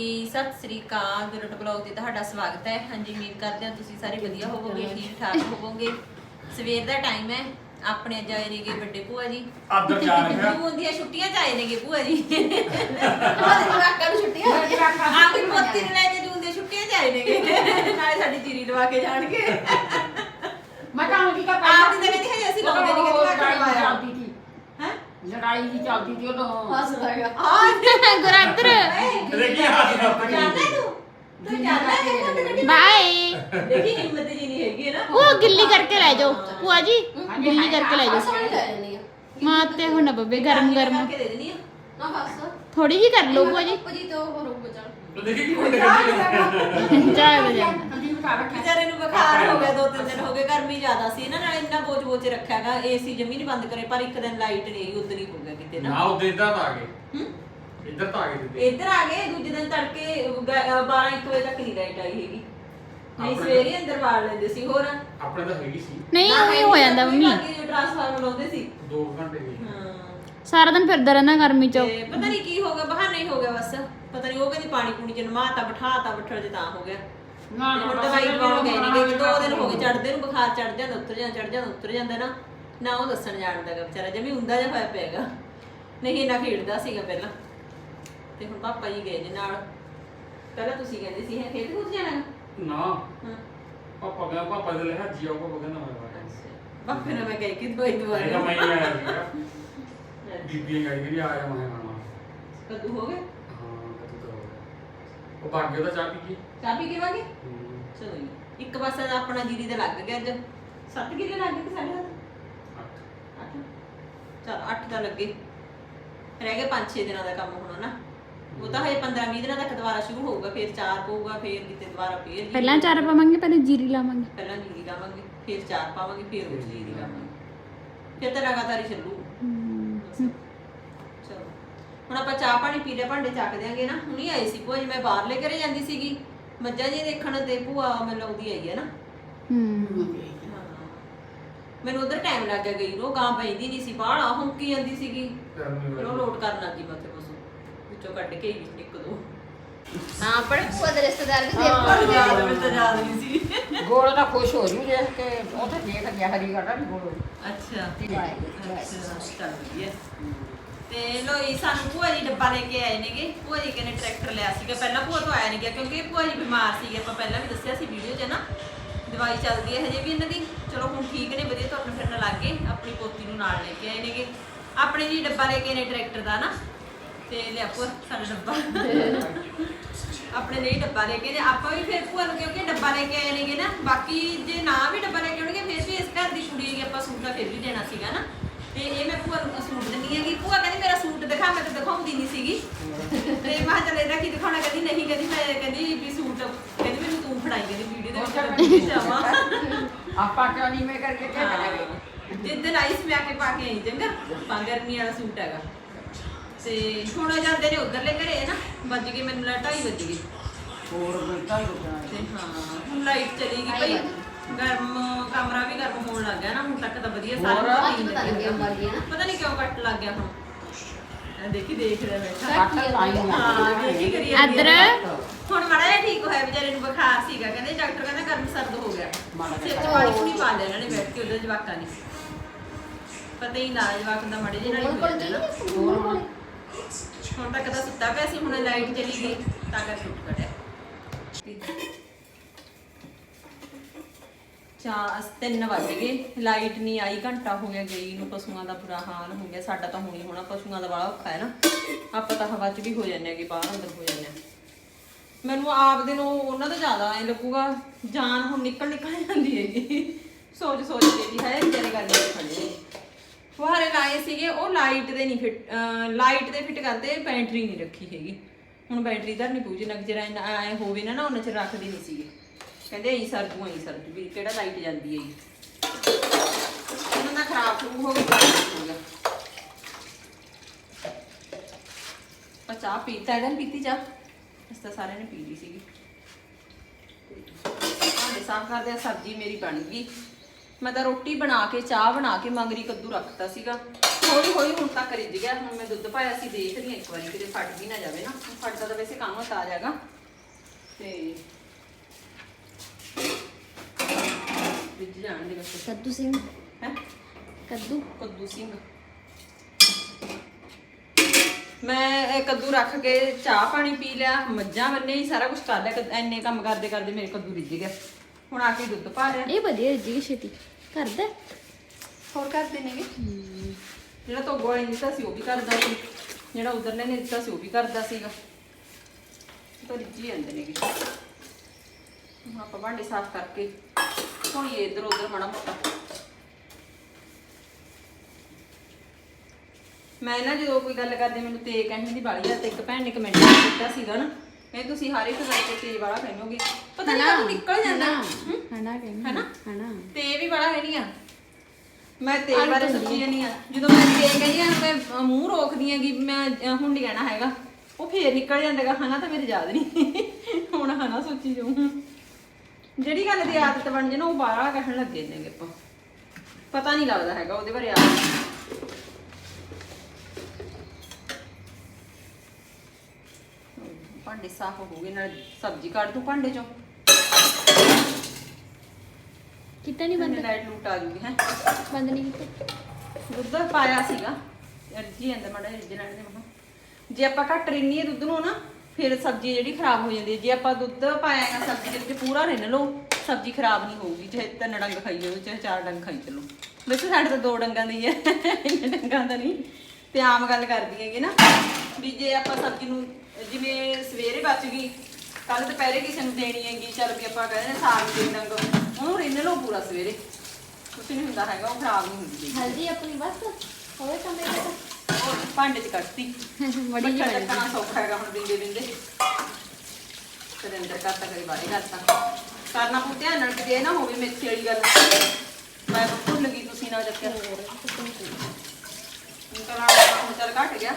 ਜੀ, ਸਤਿ ਸ੍ਰੀ ਅਕਾਲ ਦੁਰਟ ਬਲੌਗ ਤੇ ਤੁਹਾਡਾ ਸਵਾਗਤ ਹੈ। ਹਾਂਜੀ ਉਮੀਦ ਕਰਦੇ ਹਾਂ ਤੁਸੀਂ ਸਾਰੇ ਵਧੀਆ ਹੋਵੋਗੇ ਠੀਕ ਠਾਕ ਹੋਵੋਗੇ। ਸਵੇਰ ਦਾ ਟਾਈਮ ਹੈ। ਆਪਣੇ ਅੱਜ ਆਏ ਨੇਗੇ ਵੱਡੇ ਭੂਆ ਜੀ। ਆਦਰ ਜਾ ਰਿਹਾ ਜੂਨ ਦੀਆਂ ਛੁੱਟੀਆਂ ਚ ਆਏ ਨੇਗੇ ਭੂਆ ਜੀ। ਜਵਾਕਾਂ ਨੂੰ ਛੁੱਟੀਆਂ ਹੁੰਦੀਆਂ ਆਪਣੀ ਪੋਤੀ ਨੂੰ ਲੈ ਕੇ ਜੂਨ ਦੀਆਂ ਛੁੱਟੀਆਂ ਚ ਆਏ ਨੇਗੇ। ਨਾਲੇ ਸਾਡੀ ਜੀਰੀ ਲਵਾ ਕੇ ਜਾਣਗੇ। ਮੈਂ ਕਹਾਂ ਕੀ ਕਰ ਆਪ ਦੀ ਤਾਂ ਕਹਿੰਦੀ ਹਜੇ ਅਸੀਂ ਲਾਉਂਦੇ ਨਹੀਂ ਕਹਿੰਦੀ ਮੈਂ ਕਰਵਾਇਆ ਚੱਲਦੀ ਸੀ। ਹੈ? ਲੜਾਈ ਦੀ ਚੱਲਦੀ ਸੀ ਉਦੋਂ। ਹੱਸਦਾ ਹੈਗਾ ਗੁਰਾਦਰ ਕੀ ਹੈ ਆਪਾਂ ਜਾਂਦਾ ਤੂੰ ਤੂੰ ਜਾਂਦਾ ਕਿ ਪੁੱਤ ਕੱਢੀ ਬਾਏ। ਦੇਖੀ ਹਿੰਮਤ ਜੀ ਨਹੀਂ ਹੈਗੀ ਹੈ ਨਾ। ਉਹ ਗਿੱਲੀ ਕਰਕੇ ਲੈ ਜਾਓ। ਭੂਆ ਜੀ ਗਿੱਲੀ ਕਰਕੇ ਲੈ ਜਾਓ। ਸਾਰੀ ਲੈ ਜਾਂਦੀ ਆ। ਮਾਂ ਤੇ ਹੁਣ ਬੱਬੇ ਗਰਮ ਗਰਮ। ਕਰਕੇ ਦੇ ਦੇਣੀ ਆ। ਨਾ ਹੱਸ ਥੋੜੀ ਜੀ ਕਰ ਲਓ ਭੂਆ ਜੀ। ਜੀ ਤੇ ਉਹ ਰੁਕ ਜਾ ਤੂੰ ਦੇਖੀ ਕੀ ਮੁੰਡੇ ਕੱਢੀ ਚਾਹ ਰੱਖਿਆ ਵਿਚਾਰੇ ਨੂੰ ਬੁਖਾਰ ਹੋ ਗਿਆ ਦੋ ਤਿੰਨ ਦਿਨ ਹੋ ਗਏ ਗਰਮੀ ਜ਼ਿਆਦਾ ਸੀ। ਇਹਨਾਂ ਨਾਲ ਇੰਨਾ ਬੋਝ ਬੋਝ ਰੱਖਿਆਗਾ ਏਸੀ ਜਮੀ ਨਹੀਂ ਬੰਦ ਕਰੇ ਪਰ ਇੱਕ ਦਿਨ ਲਾਈਟ ਨਹੀਂ ਆਈ ਉਦੋਂ ਹੀ ਹੋ ਗਿਆ ਕਿਤੇ ਨਾ। ਨਾ ਉਹ ਇੱਧਰ ਤਾਂ ਆ ਗਏ। ਹੂੰ? ਇੱਧਰ ਤਾਂ ਆ ਗਏ ਦਿੱਤੇ ਇੱਧਰ ਆ ਗਏ ਦੂਜੇ ਦਿਨ ਤੜਕੇ 12 1 ਵਜੇ ਤੱਕ ਨਹੀਂ ਲਾਈਟ ਆਈ ਹੈਗੀ। ਨਹੀਂ ਆਪਣੇ- ਸਵੇਰੇ ਅੰਦਰ ਵਾੜ ਲੈਂਦੇ ਸੀ ਹੋਰ? ਆਪਣੇ ਤਾਂ ਹੈਗੀ ਸੀ। ਨਹੀਂ ਉਹ ਹੋ ਜਾਂਦਾ ਮੰਮੀ। ਜੋ ਟ੍ਰਾਂਸਫਾਰਮਰ ਲਾਉਂਦੇ ਸੀ। 2 ਘੰਟੇ ਦੀ ਹਾਂ। ਸਾਰਾ ਦਿਨ ਫਿਰਦਾ ਰਹਿਣਾ ਗਰਮੀ ਚ। ਤੇ ਪਤਾ ਨਹੀਂ ਕੀ ਹੋ ਗਿਆ ਬਹਾਨਾ ਹੀ ਹੋ ਗਿਆ ਬਸ। ਪਤਾ ਨਹੀਂ ਉਹ ਕਹਿੰਦੀ ਪਾਣੀ ਪੂਣੀ ਚ ਨਮਾਤਾ ਬਿਠਾਤਾ ਬੱਠਲ ਚ ਤਾਂ ਹੋ ਗਿਆ। ਨਾ ਹੁਣ ਦਵਾਈ ਦਵਾਉਣ ਗਏ ਨਹੀਂ ਕਿ ਦੋ ਦਿਨ ਹੋ ਗਏ ਚੜਦੇ ਨੂੰ ਬੁਖਾਰ ਚੜ ਜਾਂਦਾ ਉੱਤਰ ਜਾਂਦਾ ਚੜ ਜਾਂਦਾ ਉੱਤਰ ਜਾਂਦਾ ਨਾ। ਨਾ ਉਹ ਦੱਸਣ ਜਾਣਦਾਗਾ ਵਿਚਾਰਾ ਜਮੀ ਹੁੰਦਾ ਜਿਹਾ ਹੋਇਆ ਪਿਆਗਾ ਨਹੀਂ ਨਾ ਖੇਡਦਾ ਸੀਗਾ ਪਹਿਲਾਂ। ਤੇ ਹੁਣ ਪਾਪਾ ਜੀ ਗਏ ਨੇ ਨਾਲ। ਪਹਿਲਾਂ ਤੁਸੀਂ ਕਹਿੰਦੇ ਸੀ ਹੈ ਖੇਡ ਖੂਦ ਜਾਣਾ? ਨਾ। ਹਾਂ। ਪਾਪਾ ਗਿਆ ਪਾਪਾ ਦੇ ਲਿਆ ਜੀਓ ਪਾਪਾ ਕਹਿੰਦਾ ਮੈਂ ਆਇਆ ਪਾਪੇ ਨੇ ਮੈਂ ਕਹੀ ਕਿ ਦਵਾਈ ਦਵਾ ਮੈਂ ਮੈਂ ਆਇਆ ਸੀਗਾ। ਬੀਬੀ ਕਹੀ ਕਿ ਆ ਜਾ ਮੈਂ ਆਣਾ ਕਦੋਂ ਹੋ ਗਏ? ਹਾਂ ਕਦੋਂ ਤਾਂ ਹੋ ਗਿਆ ਉਹ ਉਹਦਾ ਚਾਹ ਪੀ ਕੇ। ਚਾਹ ਪੀ ਕੇ ਵਾਗੇ ਚਲੋ ਜੀ। ਇੱਕ ਪਾਸਾ ਤਾਂ ਆਪਣਾ ਜੀਰੀ ਦੇ ਲੱਗ ਗਿਆ ਅੱਜ। 7 ਕਿਲੇ ਲੱਗ ਗਏ ਕਿ ਅੱਠ। ਅੱਠ। ਚਲ 8 ਤਾਂ ਲੱਗੇ। ਰਹਿ ਗਏ 5-6 ਦਿਨਾਂ ਦਾ ਕੰਮ ਹੋਣਾ ਨਾ ਉਹ ਤਾਂ ਹਜੇ 15-20 ਦਿਨਾਂ ਤੱਕ ਦੁਬਾਰਾ ਸ਼ੁਰੂ ਹੋਊਗਾ ਫਿਰ ਚਾਰ ਪਊਗਾ ਫਿਰ ਕਿਤੇ ਦੁਬਾਰਾ ਫਿਰ ਪਹਿਲਾਂ ਚਾਰ ਪਾਵਾਂਗੇ ਪਹਿਲਾਂ ਜੀਰੀ ਲਾਵਾਂਗੇ? ਪਹਿਲਾਂ ਜੀਰੀ ਲਾਵਾਂਗੇ ਫਿਰ ਚਾਰ ਪਾਵਾਂਗੇ ਫਿਰ ਉਹ ਜੀਰੀ ਲਾਵਾਂਗੇ। ਫਿਰ ਤਾਂ ਲਗਾਤਾਰ ਹੀ ਚੱਲੂ। ਚਲੋ। ਹੁਣ ਆਪਾਂ ਚਾਹ ਪਾਣੀ ਪੀ ਲਿਆ ਭਾਂਡੇ ਚੱਕ ਦਿਆਂਗੇ ਨਾ। ਹੁਣੀ ਆਈ ਸੀ ਭੂਆ ਜੀ ਮੈਂ ਬਾਹਰਲੇ ਘਰੇ ਜਾਂਦੀ ਸੀਗੀ। ਮੱਝਾਂ ਜੀ ਦੇਖਣ ਤੇ ਭੂਆ ਮੈਨੂੰ ਆਉਂਦੀ ਆਈ ਹੈ ਨਾ। ਹੂੰ। ਹਾਂ। ਮੈਨੂੰ ਉਧਰ ਟਾਈਮ ਲੱਗ ਗਿਆ ਗਈ ਨੂੰ ਉਹ ਗਾਂ ਪੈਂਦੀ ਨਹੀਂ ਸੀ ਬਾਹਲਾ ਹੁੰਕੀ ਜਾਂਦੀ ਸੀਗੀ। ਫਿਰ ਉਹ। ਲੋਡ ਕਰਨ ਲੱਗੀ ਮੈਂ ਉੱਥੇ ਪਸ਼ੂ ਵਿੱਚੋਂ ਕੱਢ ਕੇ ਹੀ ਇੱਕ ਦੋ। ਹਾਂ ਬੜੇ ਭੂਆ ਦੇ ਰਿਸ਼ਤੇਦਾਰ ਵੀ ਹਾਂ ਦੇਖ ਯਾਦ ਮੈਨੂੰ ਤਾਂ ਯਾਦ ਨਹੀਂ ਸੀ। ਗੋਲ ਦਾ ਖੁਸ਼ ਹੋ ਜੂ ਦੇਖ ਕੇ ਉਹ ਤਾਂ ਦੇਖ ਗਿਆ ਹਰੀ ਗਾੜਾ ਨਹੀਂ ਗੋਲ। ਅੱਛਾ। ਅੱਛਾ ਚੱਲ ਵਧੀਆ। ਤੇ ਲੋਈ ਸਾਨੂੰ ਭੂਆ ਜੀ ਡੱਬਾ ਲੈ ਕੇ ਆਏ ਨੇਗੇ। ਭੂਆ ਜੀ ਕਹਿੰਦੇ ਟਰੈਕਟਰ ਲਿਆ ਸੀਗਾ। ਪਹਿਲਾਂ ਭੂਆ ਤੋਂ ਆਇਆ ਨਹੀਂ ਗਿਆ ਕਿਉਂਕਿ ਭੂਆ ਜੀ ਬਿਮਾਰ ਸੀਗੇ। ਆਪਾਂ ਪਹਿਲਾਂ ਵੀ ਦੱਸਿਆ ਸੀ ਵੀਡੀਓ 'ਚ ਨਾ ਦਵਾਈ ਚੱਲਦੀ ਹੈ ਹਜੇ ਵੀ ਇਹਨਾਂ ਦੀ। ਚਲੋ ਹੁਣ ਠੀਕ ਨੇ ਵਧੀਆ ਤੁਰਨ ਫਿਰਨ ਲੱਗ ਗਏ। ਆਪਣੀ ਪੋਤੀ ਨੂੰ ਨਾਲ ਲੈ ਕੇ ਆਏ ਨੇਗੇ। ਆਪਣੇ ਜੀ ਡੱਬਾ ਲੈ ਕੇ ਨੇ ਟਰੈਕਟਰ ਦਾ ਨਾ। ਤੇ ਲਿਆ ਭੂਆ ਸਾਡਾ ਡੱਬਾ। ਆਪਣੇ ਲਈ ਡੱਬਾ ਲੈ ਕੇ ਨੇ। ਆਪਾਂ ਵੀ ਫਿਰ ਭੂਆ ਨੂੰ ਕਿਉਂਕਿ ਡੱਬਾ ਲੈ ਕੇ ਆਏ ਨੇਗੇ ਨਾ। ਬਾਕੀ ਜੇ ਨਾ ਵੀ ਡੱਬਾ ਲੈ ਕੇ ਆਉਣਗੇ ਫਿਰ ਵੀ ਇਸ ਘਰ ਦੀ ਕੁੜੀ ਹੈਗੀ ਆਪਾਂ ਸੂਟ ਦਾ ਫਿਰ ਵੀ ਦੇਣਾ ਸੀਗਾ ਨਾ। ਤੇ ਇਹ ਮੈਂ ਭੂਆ ਨੂੰ ਸੂਟ ਦਿੰਨੀ ਹੈਗੀ। ਭੂਆ ਕਹਿੰਦੀ ਮੇਰਾ ਸੂਟ ਦਿਖਾ ਮੈਂ ਤਾਂ ਦਿਖਾਉਂਦੀ ਨਹੀਂ ਸੀਗੀ। ਤੇ ਮੈਂ ਕਿਹਾ ਚੱਲ ਇਹਦਾ ਕੀ ਦਿਖਾਉਣਾ? ਕਹਿੰਦੀ ਨਹੀਂ ਕਹਿੰਦੀ ਮੈਂ ਕਹਿੰਦੀ ਵੀ ਸੂਟ ਕਹਿੰਦੀ ਮੈਨੂੰ ਤੂੰ ਫੜਾਈ ਕਹਿੰਦੀ ਵੀਡੀਓ ਦੇ ਵਿੱਚ ਮੈਂ ਜਾਵਾਂ ਆਪਾਂ ਕਿਉਂ ਨਹੀਂ ਮੈਂ ਕਰਕੇ ਕੀ ਕਰਾਂਗੇ। ਜਿੱਦਣ ਆਈ ਸੀ ਮੈਂ ਆ ਕੇ ਪਾ ਕੇ ਆਈ ਚੰਗਾ। ਪਾ ਗਰਮੀ ਵਾਲਾ ਸੂਟ ਹੈਗਾ। ਤੇ ਹੁਣ ਉਹ ਜਾਂਦੇ ਨੇ ਉਧਰਲੇ ਘਰੇ ਨਾ ਵੱਜ ਗਏ ਮੈਨੂੰ ਲਾ 2:30 ਵੱਜ ਗਏ। ਹੋਰ ਮਿੰਟਾਂ ਹੀ ਰੁਕਣਾ ਤੇ ਹਾਂ ਹੁਣ ਲਾਈਟ ਚਲੀ ਗਈ ਭਾਈ ਗਰਮ ਕਮਰਾ ਵੀ ਗਰਮ ਹੋਣ ਲੱਗ ਗਿਆ ਨਾ ਹੁਣ ਤੱਕ ਤਾਂ ਵਧੀਆ ਹੋਰ? ਸਾਰੇ ਅੱਜ ਪਤਾ ਲੱਗਿਆ ਮਰ ਗਿਆ ਨਾ। ਪਤਾ ਨਹੀਂ ਕਿਉਂ ਕੱਟ ਲੱਗ ਗਿਆ ਹੁਣ। ਇਹ ਦੇਖੀ ਦੇਖ ਰਿਹਾ ਬੈਠਾ ਕੱਟ ਲਾਈ ਹਾਂ ਦੇਖੀ ਕਰੀ ਜਾਂਦੀ। ਹੈ। ਹੁਣ ਮਾੜਾ ਜਿਹਾ ਠੀਕ ਹੋਇਆ ਵਿਚਾਰੇ ਨੂੰ ਬੁਖਾਰ ਸੀਗਾ ਕਹਿੰਦੇ ਡਾਕਟਰ ਕਹਿੰਦਾ ਗਰਮ ਸਰਦ ਹੋ ਗਿਆ। ਮਾੜਾ ਸਿਰ 'ਚ ਪਾਣੀ ਪੂਣੀ ਪਾ ਲਿਆ ਇਹਨਾਂ ਨੇ ਬੈਠ ਕੇ ਉਧਰ ਜਵਾਕਾਂ ਨੇ। ਪਤਾ ਹੀ ਨਾ ਜਵਾਕ ਦਾ ਮਾੜੇ ਜਿਹੇ ਨਾਲ ਹੀ ਹੋ ਜਾਂਦਾ ਨਾ। ਹੁਣ ਤੱਕ ਤਾਂ ਸੁੱਤਾ ਪਿਆ ਸੀ, ਹੁਣ ਲਾਈਟ ਚਲੀ ਗਈ, ਤਾਂ ਕਰਕੇ ਉੱਠ ਖੜਿਆ ਚਾਰ ਤਿੰਨ ਵੱਜ ਗਏ ਲਾਈਟ ਨਹੀਂ ਆਈ, ਘੰਟਾ ਹੋ ਗਿਆ ਗਈ ਨੂੰ, ਪਸ਼ੂਆਂ ਦਾ ਬੁਰਾ ਹਾਲ ਹੋ ਗਿਆ, ਸਾਡਾ ਤਾਂ ਹੁਣੀ ਹੋਣਾ, ਪਸ਼ੂਆਂ ਦਾ ਬੜਾ ਔਖਾ ਹੈ ਨਾ। ਆਪਾਂ ਤਾਂ ਹਵਾ 'ਚ ਵੀ ਹੋ ਜਾਂਦੇ ਆਗੇ ਬਾਹਰ ਅੰਦਰ ਹੋ ਜਾਂਦੇ ਆ ਮੈਨੂੰ ਆਪ ਦੇ ਨੂੰ ਉਹਨਾਂ ਦਾ ਜ਼ਿਆਦਾ ਐ ਲੱਗੂਗਾ, ਜਾਨ ਹੁਣ ਨਿਕਲ ਨਿਕਲ ਜਾਂਦੀ ਹੈਗੀ। ਸੋਚ ਸੋਚ ਕੇ ਵੀ ਹੈ, ਵਿਚਾਰੇ ਗੱਲ ਨਹੀਂ ਖੜੇ ਫੁਹਾਰੇ ਲਾਏ ਸੀਗੇ, ਉਹ ਲਾਈਟ ਦੇ ਨਹੀਂ ਫਿੱਟ ਲਾਈਟ ਦੇ ਫਿੱਟ ਕਰਦੇ ਬੈਟਰੀ ਨਹੀਂ ਰੱਖੀ ਹੈਗੀ। ਹੁਣ ਬੈਟਰੀ ਧਰਨੀ ਪਊ, ਜਿੰਨਾ ਕੁ ਚਿਰ ਐ ਹੋਵੇ ਨਾ ਨਾ ਉਹਨਾਂ ਚ ਰੱਖਦੇ ਨਹੀਂ ਸੀਗੇ। ਕਹਿੰਦੇ ਐਂ ਸਰ ਜੂ ਐਂ ਵੀ ਕਿਹੜਾ ਲਾਈਟ ਜਾਂਦੀ ਹੈ ਜੀ। ਉਹਨਾਂ ਦਾ ਖਰਾਬ ਸ਼ੁਰੂ ਹੋ ਗਿਆ ਪਰ ਚਾਹ ਪੀਤਾ, ਇਹਦਾ ਪੀਤੀ ਚਾਹ? ਇਸ ਤਾਂ ਸਾਰਿਆਂ ਨੇ ਪੀ ਲਈ ਸੀਗੀ। ਭਾਂਡੇ ਸਾਫ਼ ਕਰਦੇ ਸਬਜ਼ੀ ਮੇਰੀ ਬਣ ਗਈ। ਮੈਂ ਤਾਂ ਰੋਟੀ ਬਣਾ ਕੇ ਚਾਹ ਬਣਾ ਕੇ ਮੰਗਰੀ ਕੱਦੂ ਰੱਖਤਾ ਸੀਗਾ। ਹੌਲੀ ਹੌਲੀ ਹੁਣ ਤੱਕ ਰਿੱਝ ਗਿਆ ਹੁਣ ਮੈਂ ਦੁੱਧ ਪਾਇਆ ਸੀ ਦੇਖਦੀ ਹਾਂ ਇੱਕ ਵਾਰੀ ਕਿਤੇ ਫਟ ਵੀ ਨਾ ਜਾਵੇ ਨਾ। ਫਟਦਾ ਤਾਂ ਵੈਸੇ ਕੰਮ ਤਾਜ਼ਾ ਹੈਗਾ ਤੇ ਰਿੱਝ ਜਾਣ ਦੇ ਬਸ। ਕੱਦੂ ਸਿੰਘ। ਹੈ? ਕੱਦੂ। ਕੱਦੂ ਸਿੰਘ। ਮੈਂ ਕੱਦੂ ਰੱਖ ਕੇ ਚਾਹ ਪਾਣੀ ਪੀ ਲਿਆ ਮੱਝਾਂ ਬੰਨੇ ਹੀ ਸਾਰਾ ਕੁਝ ਕਰ ਲਿਆ ਇੰਨੇ ਕੰਮ ਕਰਦੇ ਕਰਦੇ ਮੇਰੇ ਕੱਦੂ ਰਿੱਝ ਗਿਆ ਹੁਣ ਆ ਕੇ ਦੁੱਧ ਪਾ ਲਿਆ। ਇਹ ਵਧੀਆ ਜੀ ਛੇਤੀ। ਕਰਦਾ? ਹੋਰ ਕਰਦੇ ਨੇਗੇ ਜਿਹੜਾ ਤੋਂ ਗੋਲੀ ਦਿੱਤਾ ਸੀ ਉਹ ਵੀ ਕਰਦਾ ਸੀ। ਜਿਹੜਾ ਉਧਰਲੇ ਨੇ ਦਿੱਤਾ ਸੀ ਉਹ ਵੀ ਕਰਦਾ ਸੀਗਾ। ਤਾਂ ਰਿੱਝੀ ਜਾਂਦੇ ਨੇਗੇ ਹੁਣ ਆਪਾਂ ਭਾਂਡੇ ਸਾਫ਼ ਕਰਕੇ ਧੋਈਏ ਇੱਧਰ ਉੱਧਰ ਮਾੜਾ ਮੋਟਾ। ਮੈਂ ਨਾ ਜਦੋਂ ਕੋਈ ਗੱਲ ਕਰਦੇ ਮੈਨੂੰ ਤੇ ਕਹਿਣ ਦੀ ਬਾਲੀ ਆ ਤੇ ਇੱਕ ਭੈਣ ਨੇ ਕਮੈਂਟ ਕੀਤਾ ਸੀਗਾ ਨਾ। ਇਹ ਤੁਸੀਂ ਹਰ ਇੱਕ ਗੱਲ ਤੇ ਤੇ ਵਾਲਾ ਕਹਿਣੋਗੇ ਪਤਾ ਨਹੀਂ ਕਦੋਂ ਨਿਕਲ ਜਾਂਦਾ। ਹਮ? ਹਨਾ ਕਹਿੰਦਾ ਹਨਾ? ਹਨਾ? ਤੇ ਵੀ ਬੜਾ ਹੈ ਨਹੀਂ ਆ। ਮੈਂ ਤੇ ਬਾਰੇ ਸੱਚੀ ਨਹੀਂ ਆ। ਜਦੋਂ ਮੈਂ ਤੇ ਕਹਿੰਦੀ ਆ ਮੈਂ ਮੂੰਹ ਰੋਕਦੀ ਆ ਕਿ ਮੈਂ ਹੁਣ ਨਹੀਂ ਕਹਿਣਾ ਹੈਗਾ। ਉਹ ਫੇਰ ਨਿਕਲ ਜਾਂਦਾਗਾ ਹਨਾ ਤਾਂ ਮੇਰੇ ਯਾਦ ਨਹੀਂ ਹੁਣ ਹਨਾ ਸੋਚੀ ਜਾਊਂ। ਜਿਹੜੀ ਗੱਲ ਦੀ ਆਦਤ ਬਣ ਜੇ ਨਾ ਉਹ ਬਾਹਰ ਕਹਿਣ ਲੱਗੇ ਨੇਗੇ ਆਪਾਂ। ਪਤਾ ਨਹੀਂ ਲੱਗਦਾ ਹੈਗਾ ਉਹਦੇ ਬਾਰੇ ਆਦਤ ਭਾਂਡੇ ਸਾਫ਼ ਹੋ ਗਏ ਨਾਲ ਸਬਜ਼ੀ ਕੱਢ ਤੂੰ ਭਾਂਡੇ ਚੋਂ। ਕਿਤਾ ਨਹੀਂ ਬੰਦ? ਲਾਈਟ ਲੂਟ ਆ ਜੂਗੀ ਹੈ। ਬੰਦ ਨਹੀਂ ਕੀਤਾ? ਦੁੱਧ ਪਾਇਆ ਸੀਗਾ ਅਰਜੀ ਜਾਂਦਾ ਮੜਾ ਰਿੱਝ ਲੈਣ ਦੇ ਮਹਾਂ ਜੇ ਆਪਾਂ ਘੱਟ ਰਿੰਨੀਏ ਦੁੱਧ ਨੂੰ ਨਾ ਫਿਰ ਸਬਜ਼ੀ ਜਿਹੜੀ ਖਰਾਬ ਹੋ ਜਾਂਦੀ ਹੈ। ਜੇ ਆਪਾਂ ਦੁੱਧ ਪਾਇਆ ਹੈ ਸਬਜ਼ੀ ਦੇ ਵਿੱਚ ਪੂਰਾ ਰਿੰਨ ਲਓ ਸਬਜ਼ੀ ਖਰਾਬ ਨਹੀਂ ਹੋਊਗੀ ਚਾਹੇ ਤਿੰਨ ਡੰਗ ਖਾਈ ਜਾਓ ਚਾਹੇ ਚਾਰ ਡੰਗ ਖਾਈ ਚੱਲੋ। ਵੈਸੇ ਸਾਡੇ ਤਾਂ ਦੋ ਡੰਗਾਂ ਦੀ ਹੈ ਇੰਨੇ ਡੰਗਾਂ ਦਾ ਨਹੀਂ। ਤੇ ਆਮ ਗੱਲ ਕਰਦੀ ਹੈਗੀ ਨਾ ਵੀ ਜੇ ਆਪਾਂ ਸਬਜ਼ੀ ਨੂੰ ਜਿਵੇਂ ਸਵੇਰੇ ਬਚ ਗਈ ਕੱਲ ਦੁਪਹਿਰੇ ਕਿਸੇ ਨੂੰ ਦੇਣੀ ਹੈਗੀ ਚੱਲ ਵੀ ਆਪਾਂ ਕਹਿੰਦੇ ਸਾਗ ਦੇ ਡੰਗ ਉਹਨੂੰ ਰਿੰਨ ਲਓ ਪੂਰਾ ਸਵੇਰੇ। ਕੁਛ ਨਹੀਂ ਹੁੰਦਾ ਹੈਗਾ ਉਹ ਖਰਾਬ ਨਹੀਂ ਹੁੰਦੀ ਹਲਦੀ ਆਪਣੀ ਬਸ। ਹੋਵੇ ਕੰਮ ਇਹ ਉਹ ਭਾਂਡੇ 'ਚ ਕੱਟਤੀ। ਬੜੀ ਜਿਹੀ ਚੱਕਣਾ ਸੌਖਾ ਹੈਗਾ ਹੁਣ ਬਿੰਦੇ ਬਿੰਦੇ। ਕਦੇ ਅੰਦਰ ਕਰਤਾ ਕਦੇ ਬਾਹਰ ਕਰਤਾ। ਕਰਨਾ ਪੂ ਧਿਆਨ ਨਾਲ ਕਿਤੇ ਨਾ ਹੋਵੇ ਮੇਥੀ ਵਾਲੀ ਗੱਲ। ਮੈਂ ਭੁੱਲ ਗਈ ਤੁਸੀਂ ਨਾ ਚੱਕਿਆ ਕਰਾਂ ਹੁਣ ਚੱਲ ਘਟ ਗਿਆ।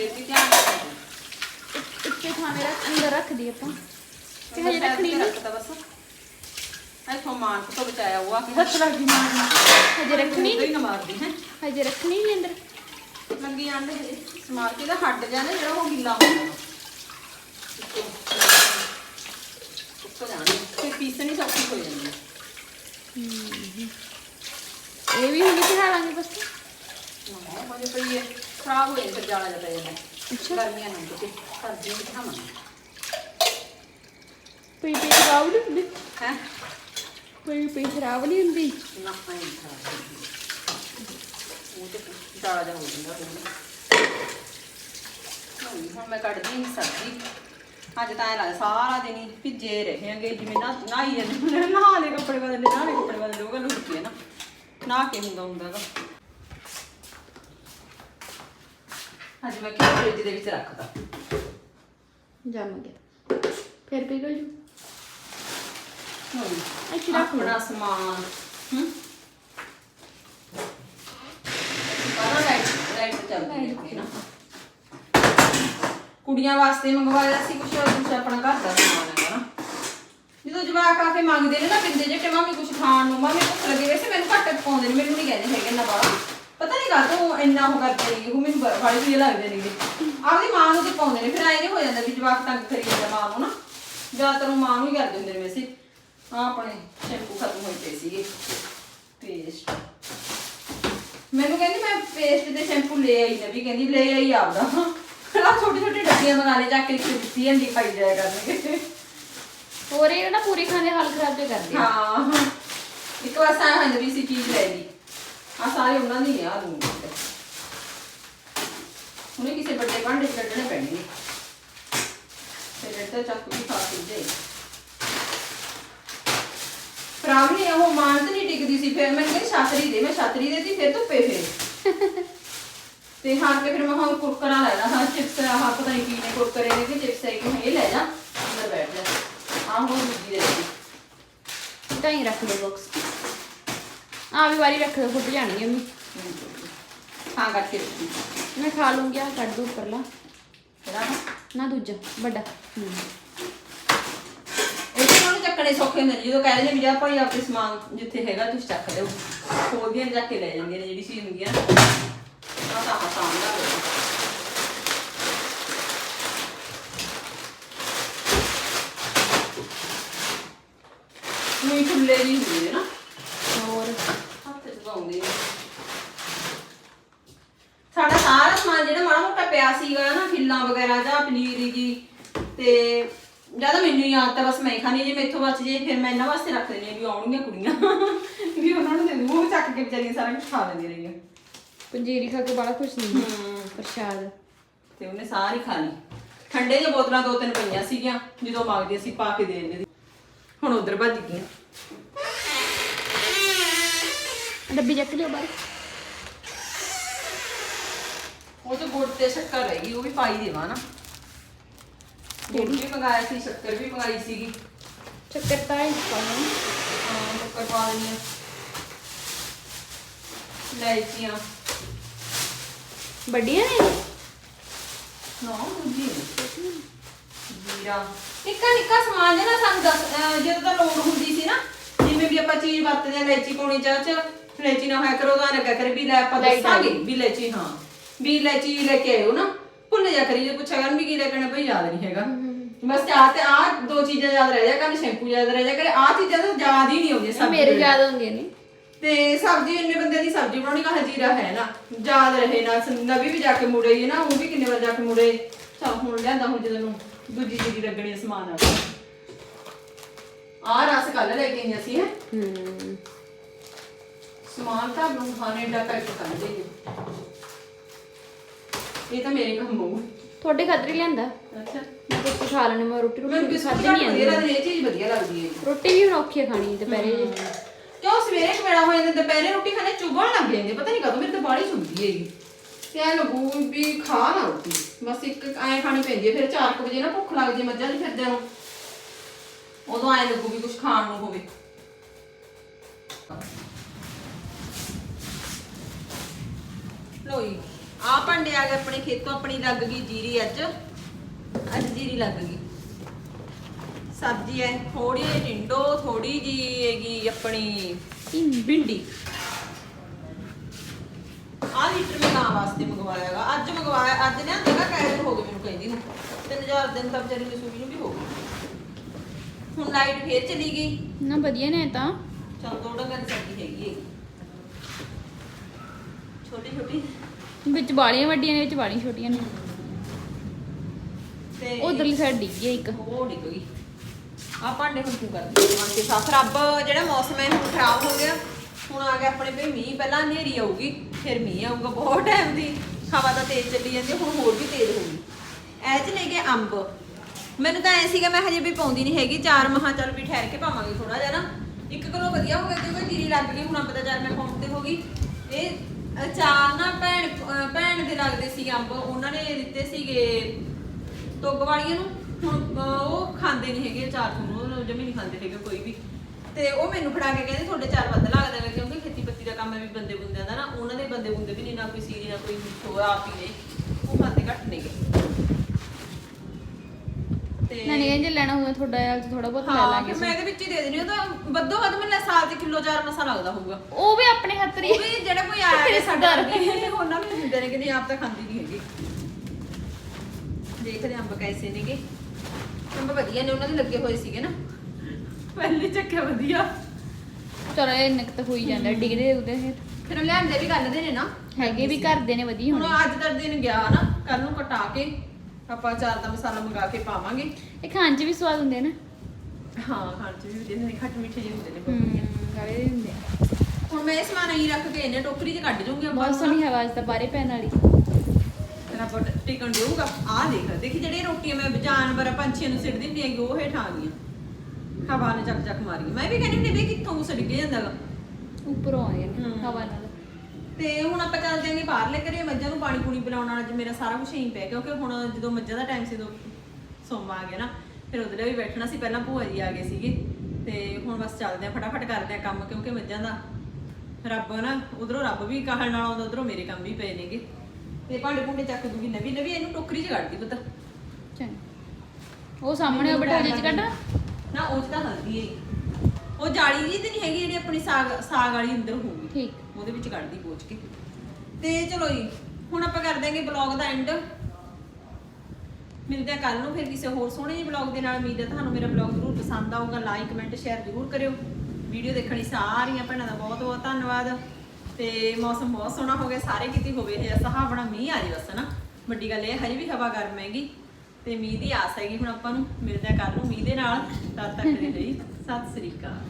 ਫਿਰ ਵੀ ਧਿਆਨ ਰੱਖਣਾ। ਇੱਕੇ ਥਾਂ ਮੇਰਾ ਅੰਦਰ ਰੱਖ ਦੀ ਆਪਾਂ। ਤੇ ਹਜੇ ਰੱਖਣੀ ਨਹੀਂ। ਰੱਖਦਾ ਬਸ। ਇੱਥੋਂ ਮਾਨ ਤੋਂ ਬਚਾਇਆ ਹੁਆ ਕਿ। ਹੱਥ ਲੱਗੀ ਮਾਨ ਹਜੇ ਰੱਖਣੀ ਨਹੀਂ। ਨਾ ਮਾਰਦੀ ਹੈ। ਹਜੇ ਰੱਖਣੀ ਨਹੀਂ ਅੰਦਰ। ਲੱਗੀ ਜਾਂਦੇ ਸਮਾਰ ਕੇ ਦਾ ਹੱਡ ਜਾਣੇ ਜਿਹੜਾ ਉਹ ਗਿੱਲਾ ਹੋ ਜਾਂਦਾ ਉੱਤੋਂ ਜਾਣੇ। ਫਿਰ ਪੀਸਣੀ ਸੌਖੀ ਹੋ ਜਾਂਦੀ ਹੈ। ਇਹ ਵੀ ਹੁਣ ਚੜਾ ਲਾਂਗੇ ਬਸ? ਨਾ ਮਜੇ ਪਈ ਹੈ। ਖਰਾਬ ਹੋ ਜਾਂਦਾ ਅੱਛਾ। ਗਰਮੀਆਂ ਨੂੰ ਕਿਤੇ ਸਰਦੀਆਂ ਵਿੱਚ ਖਾਵਾਂਗੇ। ਪਈ ਪਈ ਖਰਾਬ ਨਹੀਂ ਹੁੰਦੀ? ਹੈ? ਪਈ ਪਈ ਖਰਾਬ ਨਹੀਂ ਹੁੰਦੀ? ਨਾ ਆਈ ਖਰਾਬ ਹੋ ਜਾਂਦੀ ਹੈ। ਉਹ ਤੇ ਜਾਲਾ ਜਾ ਹੋ ਜਾਂਦਾ ਹੁਣ ਹੁਣ ਮੈਂ ਕੱਢਦੀ ਹਾਂ ਸਬਜ਼ੀ। ਅੱਜ ਤਾਂ ਐ ਲੱਗਦਾ ਸਾਰਾ ਦਿਨ ਹੀ ਭਿੱਜੇ ਰਹੇਗੇ ਜਿਵੇਂ ਨਾ ਨਹਾਈ ਜਾਂਦੇ ਨਹਾ ਲੈ ਕੱਪੜੇ ਬਦਲੇ ਨਹਾ ਲੈ ਕੱਪੜੇ ਬਦਲੇ ਉਹ ਗੱਲ ਹੁੰਦੀ ਹੈ ਨਾ। ਨਹਾ ਕੇ ਹੁੰਦਾ ਹੁੰਦਾ ਦਾ ਅੱਜ ਮੈਂ ਕਿਹਾ ਫ੍ਰਿਜ ਦੇ ਵਿੱਚ ਰੱਖਦਾ। ਜੰਮ ਗਿਆ। ਫਿਰ ਪਿਘਲ ਜੂ। ਹੁਣ ਇੱਥੇ ਰੱਖ ਲਓ। ਆਪਣਾ ਸਮਾਨ ਹੂੰ ਬਾਹਰ ਲਾਈਟ ਲਾਈਟ ਚੱਲਦੀ ਹੈ ਨਾ। ਕੁੜੀਆਂ ਵਾਸਤੇ ਮੰਗਵਾਇਆ ਸੀ ਕੁਛ ਕੁਛ ਆਪਣਾ ਘਰ ਦਾ ਸਮਾਨ ਹੈਗਾ ਨਾ। ਜਦੋਂ ਜਵਾਕ ਆ ਕੇ ਮੰਗਦੇ ਨੇ ਨਾ ਬਿੰਦੇ ਜੇ ਕਿ ਮੰਮੀ ਕੁਛ ਖਾਣ ਨੂੰ ਮੰਮੀ ਭੁੱਖ ਲੱਗੀ ਵੈਸੇ ਮੈਨੂੰ ਘੱਟ ਪਾਉਂਦੇ ਨੇ ਮੈਨੂੰ ਨਹੀਂ ਕਹਿੰਦੇ ਹੈਗੇ ਨਾ ਬਾਹਰ ਪਤਾ ਨਹੀਂ ਕਾ ਤੂੰ ਇੰਨਾ ਉਹ ਕਰਦੇ ਨੇ ਉਹ ਮੈਨੂੰ ਬੜੀ ਵੀ ਲੱਗਦੇ ਨੇ ਆਪਦੀ ਮਾਂ ਨੂੰ ਤੇ ਪਾਉਂਦੇ ਨੇ ਫਿਰ ਐਂ ਹੋ ਜਾਂਦਾ ਵੀ ਜਵਾਕ ਤੰਗ ਕਰੀ ਜਾਂਦਾ ਮਾਂ ਨੂੰ ਨਾ। ਜ਼ਿਆਦਾਤਰ ਉਹ ਮਾਂ ਨੂੰ ਹੀ ਕਰਦੇ ਹੁੰਦੇ ਨੇ ਵੈਸੇ। ਆ ਆਪਣੇ ਸ਼ੈਂਪੂ ਖਤਮ ਹੋਏ ਪਏ ਸੀਗੇ। ਪੇਸਟ। ਮੈਨੂੰ ਕਹਿੰਦੀ ਮੈਂ ਪੇਸਟ ਤੇ ਸ਼ੈਂਪੂ ਲੈ ਆਈ ਨਵੀਂ ਕਹਿੰਦੀ ਲੈ ਆਈ ਆਪਦਾ। ਆ ਛੋਟੀ ਛੋਟੀ ਡੱਬੀਆਂ ਮੰਗਾ ਲੈ ਜਾ ਕੇ ਇੱਕ ਦਿੱਤੀ ਜਾਂਦੀ ਖਾਈ ਜਾਇਆ ਕਰਨਗੇ। ਹੋਰ ਇਹ ਨਾ ਪੂਰੀ ਖਾਣੇ ਹਾਲ ਖਰਾਬ ਜੇ ਕਰਦੇ ਹਾਂ। ਇੱਕ ਵਾਰ ਸਾਂ ਹੰਦ ਵੀ ਸੀ ਚੀਜ਼ ਲੈ ਲਈ। ਆ ਸਾਰੇ ਉਹਨਾਂ ਦੀ ਆ ਲੂਣ ਉਹਨੇ ਕਿਸੇ ਵੱਡੇ ਭਾਂਡੇ 'ਚ ਕੱਢਣੇ ਪੈਣਗੇ। ਫਿਰ ਇਹ ਚਾਕੂ ਵੀ ਖਾ ਦੇ ਪ੍ਰਾਵਣੀ ਉਹ ਮਾਨ ਨਹੀਂ ਟਿਕਦੀ ਸੀ। ਫਿਰ ਮੈਂ ਕਹਿੰਦੀ ਛਾਤਰੀ ਦੇ, ਮੈਂ ਛਾਤਰੀ ਦੇਤੀ ਫਿਰ ਧੁੱਪੇ ਫਿਰ। ਤੇ ਹਾਰ ਕੇ ਫਿਰ ਮੈਂ ਹਾਂ ਕੁਰਕਰਾ ਲੈਣਾ ਹਾਂ, ਚਿਪਸ, ਆਹ ਪਤਾ ਨਹੀਂ ਕੀ ਨੇ, ਕੁਰਕਰੇ ਨੇ ਕਿ ਚਿਪਸ ਹੈ ਕਿ ਇਹ ਲੈ ਜਾ, ਅੰਦਰ ਬੈਠ ਜਾ। ਆਹ ਹੁਣ ਦੂਜੀ ਦੇ ਤਾਂ ਹੀ ਰੱਖ ਦੋ ਬਾਕਸ ਆ ਵੀ ਵਾਰੀ ਰੱਖ ਦੋ ਫੁੱਟ ਜਾਣੀ ਅੰਮੀ ਹਾਂ ਕਰਕੇ ਦਿੱਤੀ ਮੈਂ ਖਾ ਲੂੰਗੀ ਆ ਕੱਢ ਦੋ ਉੱਪਰਲਾ। ਕਿਹੜਾ? ਨਾ ਦੂਜਾ ਵੱਡਾ। ਹੂੰ ਇਹ ਨੂੰ ਚੱਕਣੇ ਸੌਖੇ ਹੁੰਦੇ ਨੇ ਜਦੋਂ ਕਹਿ ਦਿੰਦੇ ਵੀ ਜਾ ਭਾਈ ਆਪਣੇ ਸਮਾਨ ਜਿੱਥੇ ਹੈਗਾ ਤੁਸੀਂ ਚੱਕ ਲਿਓ। ਖੋਲਦੀਆਂ ਜਾ ਕੇ ਲੈ ਜਾਂਦੀਆਂ ਨੇ ਜਿਹੜੀ ਚੀਜ਼ ਹੁੰਦੀ ਆ। ਆ ਤਾਂ ਆਸਾਨ ਦਾ ਨਹੀਂ ਖੁੱਲੇ ਨਹੀਂ ਹੁੰਦੇ ਨਾ। ਹੱਥ ਚ ਪਾਉਂਦੇ ਆ ਸਾਡਾ ਸਾਰਾ ਸਮਾਨ ਜਿਹੜਾ ਮਾੜਾ ਮੋਟਾ ਪਿਆ ਸੀਗਾ ਨਾ ਫਿੱਲਾਂ ਵਗੈਰਾ ਜਾਂ ਪਨੀਰ ਜੀ ਤੇ ਜਦ ਮੈਨੂੰ ਯਾਦ ਤਾਂ ਬਸ ਮੈਂ ਖਾਣੀ ਜੇ ਮੈਥੋਂ ਬਚ ਜੇ ਫਿਰ ਮੈਂ ਇਹਨਾਂ ਵਾਸਤੇ ਰੱਖ ਦਿੰਦੀ ਆ ਵੀ ਆਉਣਗੀਆਂ ਕੁੜੀਆਂ। ਵੀ ਉਹਨਾਂ ਨੂੰ ਦੇ ਦੂੰ ਉਹ ਚੱਕ ਕੇ ਵਿਚਾਰੀਆਂ ਸਾਰਾ ਕੁਝ ਖਾ ਲੈਂਦੀਆਂ ਰਹੀਆਂ। ਪੰਜੀਰੀ ਖਾ ਕੇ ਬੜਾ ਖੁਸ਼ ਨਹੀਂ ਹੂੰ। ਪ੍ਰਸ਼ਾਦ। ਤੇ ਉਹਨੇ ਸਾਰੀ ਖਾ ਲਈ। ਠੰਡੇ ਦੀਆਂ ਬੋਤਲਾਂ ਦੋ ਤਿੰਨ ਪਈਆਂ ਸੀਗੀਆਂ ਜਦੋਂ ਮੰਗਦੀ ਸੀ ਪਾ ਕੇ ਦੇ। ਦਿੰਦੇ ਹੁਣ ਉਧਰ ਭੱਜ ਗਈਆਂ। ਡੱਬੀ ਚੱਕ ਲਿਓ ਬਾਹਰ। ਉਹ ਤੇ ਗੁੜ ਤੇ ਸ਼ੱਕਰ ਰਹੇਗੀ ਉਹ ਵੀ ਪਾਈ ਦੇਵਾ ਨਾ। ਗੁੜ ਵੀ ਮੰਗਾਇਆ ਸੀ ਸ਼ੱਕਰ ਵੀ ਮੰਗਾਈ ਸੀਗੀ। ਚੱਕਰ ਤਾਂ ਹੀ ਪਾਉਣਾ। ਹਾਂ ਸ਼ੱਕਰ ਪਾ ਲੈਣੀ ਲੈਚੀਆਂ ਵੱਡੀਆਂ ਨੇ? ਨਾ ਦੂਜੀ। ਜੀਰਾ। ਨਿੱਕਾ ਨਿੱਕਾ ਸਮਾਨ ਜਿਹੜਾ ਸਾਨੂੰ ਦੱਸ ਜਦੋਂ ਤਾਂ ਲੋੜ ਹੁੰਦੀ ਸੀ ਨਾ ਜਿਵੇਂ ਵੀ ਆਪਾਂ ਚੀਜ਼ ਵਰਤਦੇ ਆ ਲੈਚੀ ਪਾਉਣੀ ਚਾਹ ਚ ਲੈਚੀ ਨਾ ਹੋਇਆ ਕਰੋ ਤਾਂ ਲੱਗਾ ਕਰੇ ਵੀ ਲੈ ਆਪਾਂ ਲੈ ਦੱਸਾਂਗੇ ਵੀ ਲੈਚੀ ਹਾਂ ਵੀ ਲੈਚੀ ਲੈ ਕੇ ਆਇਓ ਨਾ ਭੁੱਲ ਜਾ ਕਰੀ ਜੇ ਪੁੱਛਿਆ ਕਰਨ ਵੀ ਕੀ ਲੈ ਕੇ ਆਉਣਾ ਭਈ ਯਾਦ ਨਹੀਂ ਹੈਗਾ ਬਸ ਚਾਹ ਤੇ ਆ ਦੋ ਚੀਜ਼ਾਂ ਯਾਦ ਰਹਿ ਜਾ ਕਰਨ ਸ਼ੈਂਪੂ ਯਾਦ ਰਹਿ ਜਾ ਕਰੇ ਆ ਚੀਜ਼ਾਂ ਤਾਂ ਯਾਦ ਹੀ ਨਹੀਂ ਆਉਂਦੀਆਂ ਸਬਜ਼ੀ ਮੇਰੇ। ਯਾਦ ਹੁੰਦੀਆਂ ਨੇ ਤੇ ਸਬਜ਼ੀ ਇੰਨੇ ਬੰਦੇ ਦੀ ਸਬਜ਼ੀ ਬਣਾਉਣੀ ਕਹਾ ਜੀਰਾ ਹੈ ਨਾ ਯਾਦ ਰਹੇ ਨਾ ਨਵੀਂ ਵੀ ਜਾ ਕੇ ਮੁੜੇ ਹੀ ਨਾ ਉਹ ਵੀ ਕਿੰਨੇ ਵਾਰ ਜਾ ਕੇ ਮੁੜੇ ਚਲ ਹੁਣ ਲਿਆਂਦਾ ਹੁਣ ਜਦੋਂ ਨੂੰ ਦੂਜੀ ਚੀਜ਼ ਲੱਗਣੀ ਆ ਸਮਾਨ ਆ ਆ ਰਸ ਕੱਲ ਲੈ ਕੇ ਆਈਆਂ ਸੀ ਹੈ ਹੂੰ ਸਮਾਨ ਤਾਂ ਨੂੰ ਖਾਣੇ ਦਾ ਕਰਕੇ ਖਾਂਦੇ ਨੇ ਇਹ ਤਾਂ ਮੇਰੇ ਕੰਮ। ਹੋਊ ਤੁਹਾਡੇ ਖਾਤਰ ਹੀ ਲਿਆਂਦਾ। ਅੱਛਾ। ਮੈਂ ਕੁਝ ਖਾ ਲੈਣੀ ਮੈਂ ਰੋਟੀ ਰੋਟੀ ਬਿਸਕੁਟ ਖਾਦੀ ਨਹੀਂ ਆਂਦੀ ਲੱਗਦੀ ਇਹ ਚੀਜ਼ ਵਧੀਆ ਲੱਗਦੀ ਹੈ। ਰੋਟੀ ਵੀ ਹੁਣ ਔਖੀ ਆ ਖਾਣੀ ਦੁਪਹਿਰੇ ਜੇ। ਕਿਉਂ ਸਵੇਰੇ ਕਵੇੜਾ ਹੋ ਜਾਂਦਾ ਦੁਪਹਿਰੇ ਰੋਟੀ ਖਾਣੇ ਚੁਗਣ ਲੱਗ ਜਾਂਦੇ ਪਤਾ ਨਹੀਂ ਕਦੋਂ ਮੇਰੇ ਤਾਂ ਬਾੜੀ ਸੁਣਦੀ ਹੈਗੀ। ਤੇ ਐ ਲੱਗੂ ਵੀ ਖਾ ਨਾ ਰੋਟੀ। ਬਸ ਇੱਕ ਐ ਖਾਣੀ ਪੈਂਦੀ ਹੈ ਫਿਰ 4 ਵਜੇ ਨਾ ਭੁੱਖ ਲੱਗ ਜੇ ਮੱਝਾਂ ਦੇ ਫਿਰਦੇ ਨੂੰ ਉਦੋਂ ਐ ਲੱਗੂ ਵੀ ਕੁਝ ਖਾਣ ਨੂੰ ਹੋਵੇ। ਲੋਈ। ਆ ਭਾਂਡੇ ਆ ਗਏ ਆਪਣੇ ਖੇਤੋਂ ਆਪਣੀ ਲੱਗ ਗਈ ਜੀਰੀ ਅੱਜ। ਅੱਜ ਜੀਰੀ ਲੱਗ ਗਈ। ਸਬਜ਼ੀ ਹੈ ਥੋੜੀ ਜਿਹੀ ਟਿੰਡੋ ਥੋੜੀ ਜੀ ਹੈਗੀ ਆਪਣੀ ਭਿੰਡੀ। ਆ ਲੀਟਰ ਮੈਂ ਗਾਂ ਵਾਸਤੇ ਮੰਗਵਾਇਆਗਾ ਅੱਜ ਮੰਗਵਾਇਆ ਅੱਜ ਨਾ ਜਗ੍ਹਾ ਕਾਇਦ ਹੋ ਗਈ ਮੈਨੂੰ ਕਹਿੰਦੀ ਨੂੰ 3000 ਦਿਨ ਤਾਂ ਵਿਚਾਰੀ ਨੂੰ ਸੂਈ ਨੂੰ ਵੀ ਹੋ ਗਈ। ਹੁਣ ਲਾਈਟ ਫੇਰ ਚਲੀ ਗਈ। ਨਾ ਵਧੀਆ ਨੇ ਤਾਂ। ਚਲ ਦੋ ਡੰਗਾਂ ਦੀ ਸਬਜ਼ੀ ਹੈਗੀ ਹੈ ਛੋਟੀ ਛੋਟੀ ਵਿੱਚ ਬਾਲੀਆਂ ਵੱਡੀਆਂ ਨੇ ਵਿੱਚ ਬਾਲੀਆਂ ਛੋਟੀਆਂ ਨੇ। ਤੇ ਉਧਰਲੀ ਸਾਈਡ ਡਿੱਗੀ ਆ ਇੱਕ। ਉਹ ਡਿੱਗ ਗਈ। ਆ ਭਾਂਡੇ ਹੁਣ ਕੀ ਕਰਦੇ? ਤੇ ਸਾਫ਼ ਰੱਬ ਜਿਹੜਾ ਮੌਸਮ ਹੈ ਹੁਣ ਖਰਾਬ ਹੋ ਗਿਆ। ਹੁਣ ਆ ਗਿਆ ਆਪਣੇ ਭਈ ਮੀਂਹ ਪਹਿਲਾਂ ਹਨੇਰੀ ਆਊਗੀ ਫਿਰ ਮੀਂਹ ਆਊਗਾ ਬਹੁਤ ਟਾਈਮ ਦੀ। ਹਵਾ ਤਾਂ ਤੇਜ਼ ਚੱਲੀ ਜਾਂਦੀ ਹੁਣ ਹੋਰ ਵੀ ਤੇਜ਼ ਹੋਊਗੀ। ਐ ਚ ਲੈ ਕੇ ਅੰਬ। ਮੈਨੂੰ ਤਾਂ ਐ ਸੀਗਾ ਮੈਂ ਹਜੇ ਵੀ ਪਾਉਂਦੀ ਨਹੀਂ ਹੈਗੀ। ਚਾਰ ਮਹਾ ਚੱਲ ਵੀ ਠਹਿਰ ਕੇ ਪਾਵਾਂਗੇ ਥੋੜਾ ਜਿਹਾ ਨਾ। ਇੱਕ ਕਿਲੋ ਵਧੀਆ ਹੋ ਗਿਆ ਕਿਉਂਕਿ ਜੀਰੀ ਲੱਗ ਗਈ ਹੁਣ ਅੰਬ ਦਾ ਚਾਰ ਮੈਂ ਪਾਉਣ ਤੇ ਹੋ ਗਈ। ਇਹ ਚਾਰ ਨਾ ਭੈਣ ਅ, ਭੈਣ ਦੇ ਲੱਗਦੇ ਸੀ ਅੰਬ ਉਹਨਾਂ ਨੇ ਦਿੱਤੇ ਸੀਗੇ ਤੁੱਗ ਵਾਲੀਆਂ ਨੂੰ। ਹੁਣ ਅਹ, ਉਹ ਖਾਂਦੇ ਨਹੀਂ ਹੈਗੇ ਚਾਰ ਤੁਹਾਨੂੰ ਜਮੀ ਨਹੀਂ ਖਾਂਦੇ ਹੈਗੇ ਕੋਈ ਵੀ। ਤੇ ਉਹ ਮੈਨੂੰ ਫੜਾ ਕੇ ਕਹਿੰਦੇ ਤੁਹਾਡੇ ਚਾਰ ਵੱਧ ਲੱਗਦੇ ਹੈ ਕਿਉਂਕਿ ਖੇਤੀ ਪੱਤੀ ਦਾ ਕੰਮ ਹੈ ਵੀ ਬੰਦੇ ਬੁੰਦਿਆਂ ਦਾ ਨਾ ਉਹਨਾਂ ਦੇ ਬੰਦੇ ਬੁੰਦੇ ਵੀ ਨਹੀਂ ਨਾ ਕੋਈ ਸੀਰੀ ਨਾ ਕੋਈ ਹੋਰ ਆਪ ਹੀ ਨੇ। ਉਹ ਖਾਂਦੇ ਘੱਟ ਨੇਗੇ। ਤੇ ਨਾ ਨਹੀਂ ਜੇ ਲੈਣਾ ਹੋਵੇ ਤੁਹਾਡਾ ਯਾਰ ਥੋੜਾ ਬਹੁਤ ਲੈ ਹਾਂ ਲਾਂਗੇ ਫਿਰ ਮੈਂ ਇਹਦੇ ਵਿੱਚ ਹੀ ਦੇ ਦੇਣੀ ਉਹ ਤਾਂ ਵੱਧੋ ਵੱਧ ਮੈਨੂੰ ਸਾਲ ਚ ਕਿਲੋ ਚਾਰ ਮਸਾ ਲੱਗਦਾ ਹੋਊਗਾ। ਉਹ ਵੀ ਆਪਣੇ ਖਾਤਰ ਹੀ ਉਹ ਵੀ ਜਿਹੜਾ ਕੋਈ ਆਇਆ ਹੈ ਸਾਡਾ ਉਹਨਾਂ ਨੂੰ ਹੁੰਦੇ ਨੇ ਕਿ ਨਹੀਂ ਆਪ ਤਾਂ ਖਾਂਦੀ ਨਹੀਂ ਹੈਗੀ। ਦੇਖਦੇ ਅੰਬ ਕੈਸੇ ਨੇਗੇ। ਅੰਬ ਵਧੀਆ ਨੇ ਉਹਨਾਂ ਦੇ ਲੱਗੇ ਹੋਏ ਸੀਗੇ ਨਾ। ਪਹਿਲੇ ਚੱਕਿਆ ਵਧੀਆ। ਚਲੋ ਇਹ ਨਿਕ ਤਾਂ ਹੋਈ ਜਾਂਦਾ ਡਿਗਦੇ ਉਹਦੇ ਹੇਠ। ਫਿਰ ਉਹ ਲਿਆਂਦੇ ਵੀ ਗੱਲ ਦੇ ਨੇ ਨਾ। ਹੈਗੇ ਵੀ ਘਰ ਦੇ ਨੇ ਵਧੀਆ ਹੁਣ ਹੋਣੇ। ਅੱਜ ਦਾ ਦਿਨ ਗਿਆ ਨਾ ਕੱਲ ਨੂੰ ਕਟਾ ਕੇ। ਆਪਾਂ ਚਾਰ ਦਾ ਮਸਾਲਾ ਮੰਗਾ ਕੇ ਪਾਵਾਂਗੇ। ਇਹ ਖਾਣ 'ਚ ਵੀ ਸਵਾਦ ਹੁੰਦੇ ਆ ਨਾ। ਹਾਂ ਖਾਣ ਚ ਵੀ ਵਧੀਆ ਨੇ ਖੱਟ ਮਿੱਠੇ ਜਿਹੇ ਹੁੰਦੇ ਨੇ ਬਹੁਤ ਵਧੀਆ। ਗਾਲੇ ਦੇ ਹੁੰਦੇ ਆ। ਹੁਣ ਮੈਂ ਇਹ ਸਮਾਨ ਹੀ ਰੱਖ ਕੇ ਇਹਨੇ ਟੋਕਰੀ 'ਚ ਕੱਢ ਜੂੰਗੀ ਆਪਾਂ। ਬਹੁਤ ਸੋਹਣੀ ਹਵਾ ਅੱਜ ਤਾਂ ਬਾਰੇ ਪੈਣ ਵਾਲੀ। ਤੇਰਾ ਬਟ ਟਿਕਣ ਦੇਊਗਾ। ਆ ਦੇਖ ਦੇਖੀ ਜਿਹੜੀ ਰੋਟੀਆਂ ਮੈਂ ਜਾਨਵਰ ਪੰਛੀਆਂ ਨੂੰ ਸਿੱਟ ਦਿੰਦੀ ਹੈਗੀ ਉਹ ਹੇਠਾਂ ਆ ਗਈਆਂ। ਹਵਾ ਨੇ ਚੱਕ ਚੱਕ ਮਾਰੀ ਮੈਂ ਵੀ ਕਹਿੰਦੀ ਹੁੰਦੀ ਵੀ ਕਿੱਥੋਂ ਸੜ ਗਿਆ ਜਾਂਦਾਗਾ ਉੱਪਰੋਂ ਆਉਂਦੀਆਂ ਨੇ। ਹਵਾ ਤੇ ਹੁਣ ਆਪਾਂ ਚੱਲ ਜਾਂਗੇ ਬਾਹਰਲੇ ਘਰੇ ਮੱਝਾਂ ਨੂੰ ਪਾਣੀ ਪੂਣੀ ਪਿਲਾਉਣ ਵਾਲਾ ਅੱਜ ਮੇਰਾ ਸਾਰਾ ਕੁਝ ਹੀ ਪਿਆ ਕਿਉਂਕਿ ਹੁਣ ਜਦੋਂ ਮੱਝਾਂ ਦਾ ਟਾਈਮ ਸੀ ਉਦੋਂ ਸੋਮ ਆ ਗਿਆ ਨਾ ਫਿਰ ਉਹਦੇ ਲਈ ਵੀ ਬੈਠਣਾ ਸੀ ਪਹਿਲਾਂ ਭੂਆ ਜੀ ਆ ਗਏ ਸੀਗੇ। ਤੇ ਹੁਣ ਬਸ ਚੱਲਦੇ ਆ ਫਟਾਫਟ ਕਰਦੇ ਆ ਕੰਮ ਕਿਉਂਕਿ ਮੱਝਾਂ ਦਾ ਰੱਬ ਨਾ ਉਧਰੋਂ ਰੱਬ ਵੀ ਕਾਹਲ ਨਾਲ ਆਉਂਦਾ ਉਧਰੋਂ ਮੇਰੇ ਕੰਮ ਵੀ ਪਏ ਨੇਗੇ। ਤੇ ਭਾਂਡੇ ਭੁੰਡੇ ਚੱਕ ਦੂਗੀ ਨਵੀਂ ਨਵੀਂ ਇਹਨੂੰ ਟੋਕਰੀ 'ਚ ਕੱਢਦੀ ਪਤਾ। ਚੰਗਾ। ਉਹ ਸਾਹਮਣੇ ਉਹ ਬਿਠਾ ਜੇ ਚ ਕੱਢ। ਨਾ ਉਹ 'ਚ ਤਾਂ ਹਲਦੀ ਹੈ। ਉਹ ਜਾਲੀ ਜੀ ਤੇ ਨਹੀਂ ਹੈਗੀ ਜਿਹੜੀ ਆਪਣੀ ਸਾਗ ਸਾਗ ਵਾਲੀ ਅੰਦਰ ਹੋਊਗੀ। ਠੀਕ। ਉਹਦੇ ਵਿੱਚ ਕੱਢਦੀ ਪੋਚ ਕੇ। ਤੇ ਚਲੋ ਜੀ ਹੁਣ ਆਪਾਂ ਕਰ ਦਾਂਗੇ ਬਲੌਗ ਦਾ ਐਂਡ ਮਿਲਦੇ ਆ ਕੱਲ ਨੂੰ ਫਿਰ ਕਿਸੇ ਹੋਰ ਸੋਹਣੇ ਜਿਹੇ ਬਲੌਗ ਦੇ ਨਾਲ। ਉਮੀਦ ਹੈ ਤੁਹਾਨੂੰ ਮੇਰਾ ਬਲੌਗ ਜ਼ਰੂਰ ਪਸੰਦ ਆਊਗਾ। ਲਾਈਕ ਕਮੈਂਟ ਸ਼ੇਅਰ ਜ਼ਰੂਰ ਕਰਿਓ। ਵੀਡੀਓ ਦੇਖਣ ਲਈ ਸਾਰੀਆਂ ਭੈਣਾਂ ਦਾ ਬਹੁਤ ਬਹੁਤ ਧੰਨਵਾਦ। ਤੇ ਮੌਸਮ ਬਹੁਤ ਸੋਹਣਾ ਹੋ ਗਿਆ ਸਾਰੇ ਕਿਤੇ ਹੋਵੇ ਇਹ ਸੁਹਾਵਣਾ ਮੀਂਹ ਆ ਜੇ ਬਸ ਨਾ ਵੱਡੀ ਗੱਲ ਇਹ ਹਜੇ ਵੀ ਹਵਾ ਗਰਮ ਹੈਗੀ। ਤੇ ਮੀਂਹ ਦੀ ਆਸ ਹੈਗੀ ਹੁਣ ਆਪਾਂ ਨੂੰ। ਮਿਲਦੇ ਆ ਕੱਲ ਨੂੰ ਮੀਂਹ ਦੇ ਨਾਲ। ਤਦ ਤੱਕ ਦੇ ਲਈ ਸਤਿ ਸ੍ਰੀ ਅਕਾਲ।